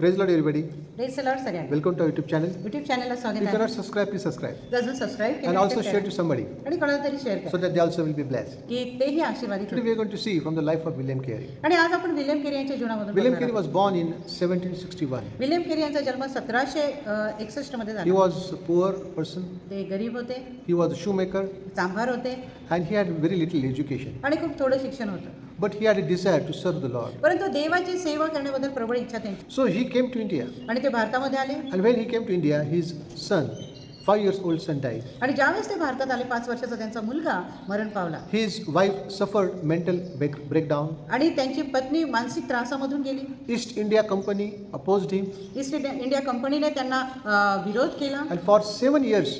Praise Lord everybody praise Lord सगळ्यांना welcome to YouTube channel YouTube चॅनलला स्वागत आहे तुम्ही subscribe please subscribe just subscribe केलं आणि आल्सो शेअर टू समबडी आणि कोणाला तरी शेअर करा so that they also will be blessed की ते ही आशीर्वाद इथे we are going to see from the life of William Carey आणि आज आपण विलियम केरी यांच्या जीवनामधून William Carey was born in 1761 William Carey यांचा जन्म 1761 मध्ये झाला he was a poor person ते गरीब होते ही वाज अ शूमेकर कामगार होते and he had very little education. आणि खूप थोडं शिक्षण होतं But he had a desire to serve the Lord. परंतु देवाची सेवा करण्याबद्दल प्रबळ इच्छा त्यांची So he came to India. आणि ते भारतामध्ये आले And when he came to India, his son, five years old son, died. आणि ज्यावेळेस ते भारतात आले पाच वर्षाचा त्यांचा मुलगा मरण पावला His wife suffered mental break- breakdown. आणि त्यांची पत्नी मानसिक त्रासामधून गेली East India Company opposed him. East India India कंपनीने त्यांना अ, विरोध केला And for seven years,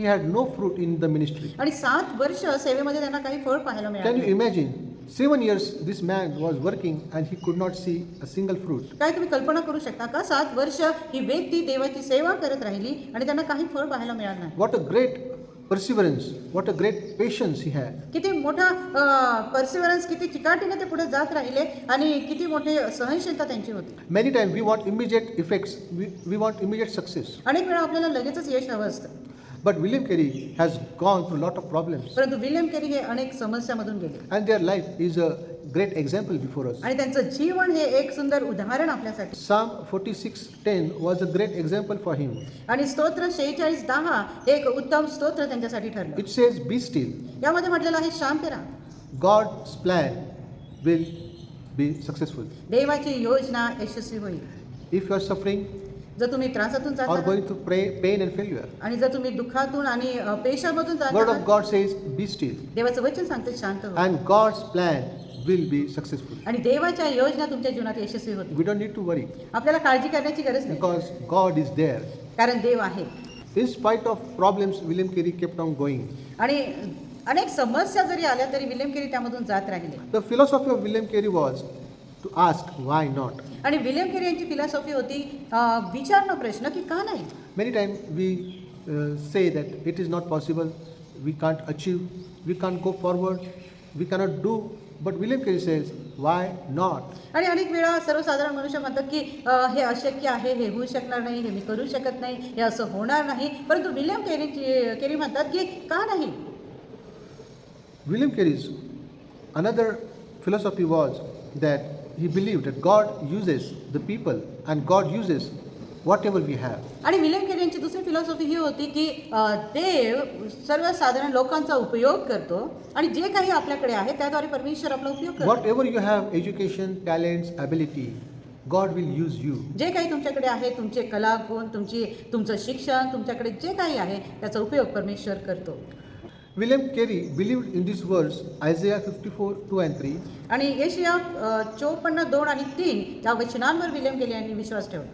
he had no fruit in the ministry आणि सात वर्ष सेवेमध्ये त्यांना काही फळ पाहायला मिळालं can you imagine seven years this man was working and he could not see a single fruit काय तुम्ही कल्पना करू शकता का? सात वर्ष ही व्यक्ती देवाची सेवा करत राहिली आणि त्यांना काही फळ पाहायला मिळालं नाही. What a great perseverance what a great patience he had किती मोठा परसिवरन्स किती चिकाटीने ते पुढे जात राहिले आणि किती मोठे सहनशीलता त्यांची होती. Many time we want immediate effects we want immediate success अनेक वेळा आपल्याला लगेचच यश हवं असतं. But William Carey has gone through a lot of problems. परंतु विल्यम केरी हे अनेक समस्यामधून गेले And their life is a great example before us. आणि त्यांचं जीवन हे एक सुंदर उदाहरण आपल्यासाठी Psalm 46:10 was a great example for him. आणि स्तोत्र शेहेचाळीस दहा हे एक उत्तम स्तोत्र त्यांच्यासाठी ठरलं It says, Be still. यामध्ये म्हटलेलं आहे शांत राहा God's plan will be successful. देवाची योजना यशस्वी होईल If you are suffering जर तुम्ही त्रासातून जात or going through pray, pain and failure, आणि जर तुम्ही दुःखातून आणि अ, पेशामधून जात Word of आहात God says, Be still. देवाचं वचन सांगते शांत व्हा And God's plan will be successful. आणि देवाच्या योजना तुमच्या जीवनात यशस्वी होतील We don't need to worry आपल्याला काळजी करण्याची गरज नाही because God is there. कारण देव आहे In spite of problems, William Carey kept on going. आणि अनेक समस्या जरी आल्या तरी विल्यम केरी त्यामधून जात राहिले The philosophy of William Carey was to ask why not आणि विलियम केरी यांची फिलॉसॉफी होती विचार न प्रश्न की का नाही? Many time we say that it is not possible we can't achieve we can't go forward we cannot do but William Carey says why not आणि अनेक वेळा सर्वसाधारण मनुष्य म्हणतात की हे अशक्य आहे हे होऊ शकणार नाही हे मी करू शकत नाही हे असं होणार नाही. परंतु विलियम केरीची केरी म्हणतात की का नाही? William Carey's another philosophy was that he believed that God uses the people and God uses whatever we have. आणि विल्यम केरी यांची दुसरी फिलॉसॉफी ही होती की अ, देव सर्वसाधारण लोकांचा उपयोग करतो आणि जे काही आपल्याकडे आहे त्याद्वारे परमेश्वर आपला उपयोग करतो Whatever you have, education, talents, ability, God will use you. जे काही तुमच्याकडे आहे तुमचे कला गुण तुमची तुमचं शिक्षण तुमच्याकडे जे काही आहे त्याचा उपयोग परमेश्वर करतो William Carey believe in this world Isaiah fifty four two and three. आणि एशिया चोपन्न दोन आणि तीन या वचनांवर विलियम केरी यांनी विश्वास ठेवला.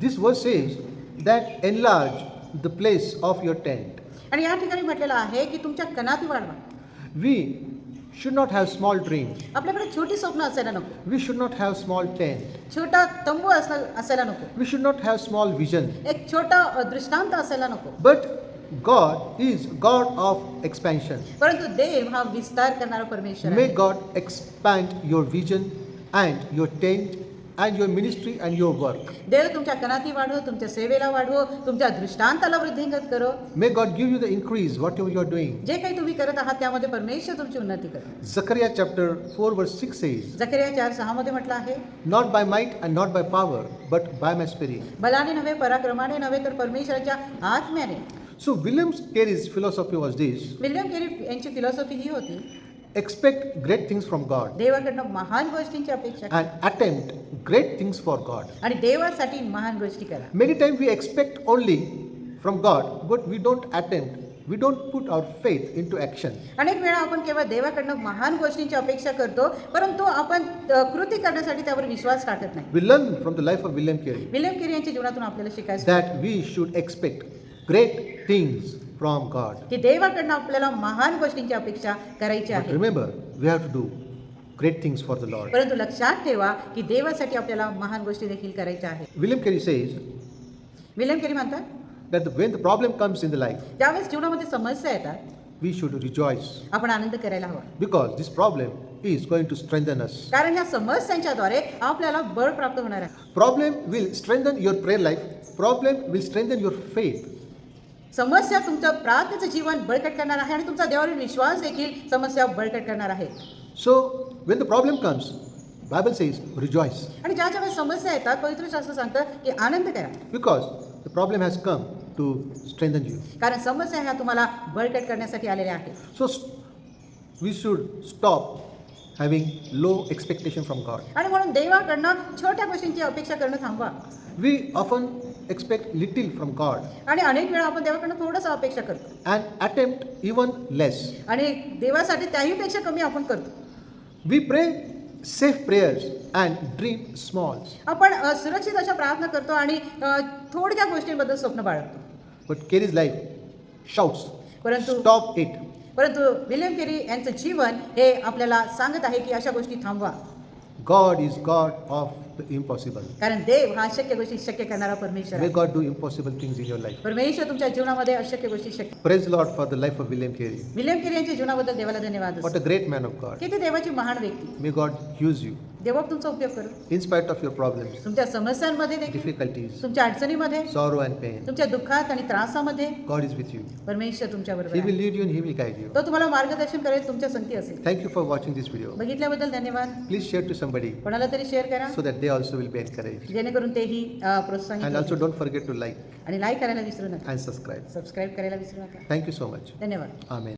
This verse says that enlarge the place of your tent आणि या ठिकाणी म्हटलेलं आहे की तुमच्या कनात वाढवा. We should not have small dream आपल्याकडे छोटी स्वप्न असायला नको. We should not have small tent छोटा तंबू असायला नको. We should not have small vision एक छोटा दृष्टांत असायला नको. But God is God of expansion. परंतु देव हा विस्तार करणारा परमेश्वर May आहे God expand your vision and your tent and your ministry and your work. देव तुमच्या कणाती वाढव तुमच्या सेवेला वाढव तुमच्या दृष्टांताला वृद्धिंगत करो May God give you the increase, whatever you are doing. जे काही तुम्ही करत आहात त्यामध्ये परमेश्वर तुमची उन्नती करो Zechariah chapter 4, verse 6 says, जकरिया चार सहा मध्ये म्हटलं आहे Not by might and not by power, but by my spirit. बलाने नव्हे पराक्रमाने नव्हे तर परमेश्वराच्या आत्म्याने So William Carey's philosophy was this William Carey यांची फिलॉसॉफी ही होती expect great things from God देवाकडनं महान गोष्टींची अपेक्षा करा and attempt great things for God. आणि देवासाठी महान गोष्टी करा Many times we expect only from God, but we don't attempt, we don't put our faith into action. अनेक वेळा आपण केवळ देवाकडनं महान गोष्टींची अपेक्षा करतो परंतु आपण अ, कृती करण्यासाठी त्यावर विश्वास टाकत नाही We learn from the life of William Carey William Carey यांच्या जीवनातून आपल्याला शिकायचं that we should expect great things from God. की देवाकडनं आपल्याला महान गोष्टींची अपेक्षा करायची आहे remember, we have to do great things for the Lord. परंतु लक्षात ठेवा की देवासाठी आपल्याला महान गोष्टी देखील करायच्या आहेत William Carey says William Carey म्हणतात that the- when the problem comes in the life, ज्यावेळेस जीवनामध्ये समस्या येतात we should rejoice आपण आनंद करायला हवा because this problem is going to strengthen us. कारण ह्या समस्यांच्याद्वारे आपल्याला बळ प्राप्त होणार आहे Problem will strengthen your prayer life. Problem will strengthen your faith. समस्या तुमचं प्रार्थनेचं जीवन बळकट करणार आहे आणि तुमचा देवावरील विश्वास देखील समस्या बळकट करणार आहे. So when the problem comes, Bible says rejoice. आणि ज्या ज्या वेळेस समस्या येतात पवित्र शास्त्र सांगतं की आनंद करा. Because the problem has come to strengthen you. कारण समस्या ह्या तुम्हाला बळकट करण्यासाठी आलेल्या आहेत. So st- we should stop having low expectation from God. आणि म्हणून देवाकडनं छोट्या गोष्टींची अपेक्षा करणं थांबवा. We often expect little from God आणि अनेक वेळा आपण देवाकडनं थोडंसं अपेक्षा करतो and attempt even less. आणि देवासाठी त्याहीपेक्षा कमी आपण करतो We pray safe prayers and dream small. आपण अ, सुरक्षित अशा प्रार्थना करतो आणि अ, थोडक्या गोष्टींबद्दल स्वप्न बाळगतो But Kerry's life shouts, परंतु stop it. परंतु विल्यम केरी यांचं जीवन हे आपल्याला सांगत आहे की अशा गोष्टी थांबवा God is God of the impossible. कारण देव हा अशक्य गोष्टी शक्य करणारा परमेश्वर May आहे God do impossible things in your life. परमेश्वर तुमच्या जीवनामध्ये अशक्य गोष्टी शक्य Praise the Lord for the life of William Carey. William Carey यांच्या जीवनाबद्दल देवाला धन्यवाद What a great man of God. किती देवाची महान व्यक्ती May God use you देवा तुमचा उपयोग करू in spite of your problems, तुमच्या समस्यांमध्ये देखील difficulties, तुमच्या अडचणीमध्ये sorrow, and pain. तुमच्या दुःखात आणि त्रासामध्ये God is with you. परमेश्वर तुमच्या He बरोबर will आहे. lead you and He will guide you. तो तुम्हाला मार्गदर्शन करेल तुमच्या संगती असेल Thank you for watching this video. बघितल्याबद्दल धन्यवाद Please share to somebody कोणाला तरी शेअर करा so that they also will be encouraged. जेणेकरून तेही अ, प्रोत्साहित And also होतील. don't forget to like आणि लाईक करायला विसरू नका and subscribe. सबस्क्राईब करायला विसरू नका Thank you so much. धन्यवाद Amen.